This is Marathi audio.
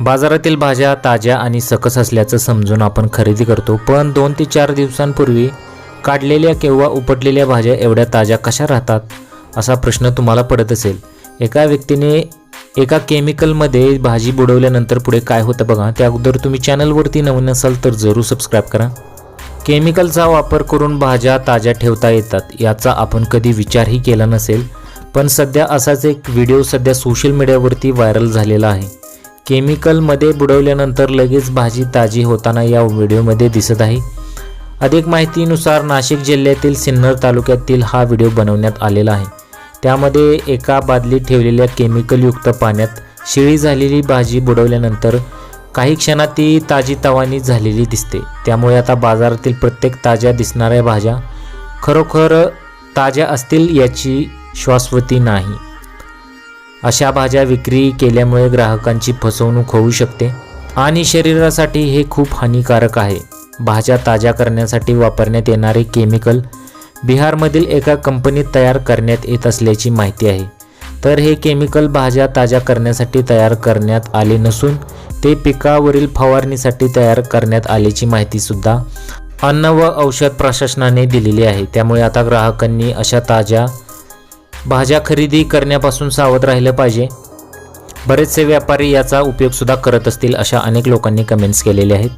बाजारातील भाज्या ताज्या आणि सकस असल्याचं समजून आपण खरेदी करतो पण दोन ते चार दिवसांपूर्वी काढलेल्या किंवा उपटलेल्या भाज्या एवढ्या ताज्या कशा राहतात असा प्रश्न तुम्हाला पडत असेल. एका व्यक्तीने एका केमिकलमध्ये भाजी बुडवल्यानंतर पुढे काय होतं बघा त्या अगोदर तुम्ही चॅनलवरती नवीन असाल तर जरूर सबस्क्राईब करा. केमिकलचा वापर करून भाज्या ताज्या ठेवता येतात याचा आपण कधी विचारही केला नसेल पण सध्या असाच एक व्हिडिओ सध्या सोशल मीडियावरती व्हायरल झालेला आहे. केमिकलमध्ये बुडवल्यानंतर लगेच भाजी ताजी होताना या व्हिडिओमध्ये दिसत आहे. अधिक माहितीनुसार नाशिक जिल्ह्यातील सिन्नर तालुक्यातील हा व्हिडिओ बनवण्यात आलेला आहे. त्यामध्ये एका बादलीत ठेवलेल्या केमिकलयुक्त पाण्यात शिळी झालेली भाजी बुडवल्यानंतर काही क्षणात ती ताजी तवानी झालेली दिसते. त्यामुळे आता बाजारातील प्रत्येक ताज्या दिसणाऱ्या भाज्या खरोखर ताज्या असतील याची श्वासवती नाही. अशा भाज्या विक्री केल्यामुळे ग्राहकांची फसवणूक होऊ शकते आणि शरीरासाठी हे खूप हानिकारक आहे. भाज्या ताज्या करण्यासाठी वापरण्यात येणारे केमिकल बिहारमधील एका कंपनीत तयार करण्यात येत असल्याची माहिती आहे. तर हे केमिकल भाज्या ताज्या करण्यासाठी तयार करण्यात आले नसून ते पिकावरील फवारणीसाठी तयार करण्यात आल्याची माहितीसुद्धा अन्न व औषध प्रशासनाने दिलेली आहे. त्यामुळे आता ग्राहकांनी अशा ताज्या भाज्या खरेदी करण्यापासून सावध राहिलं पाहिजे. बरेचसे व्यापारी याचा उपयोगसुद्धा करत असतील अशा अनेक लोकांनी कमेंट्स केलेले आहेत.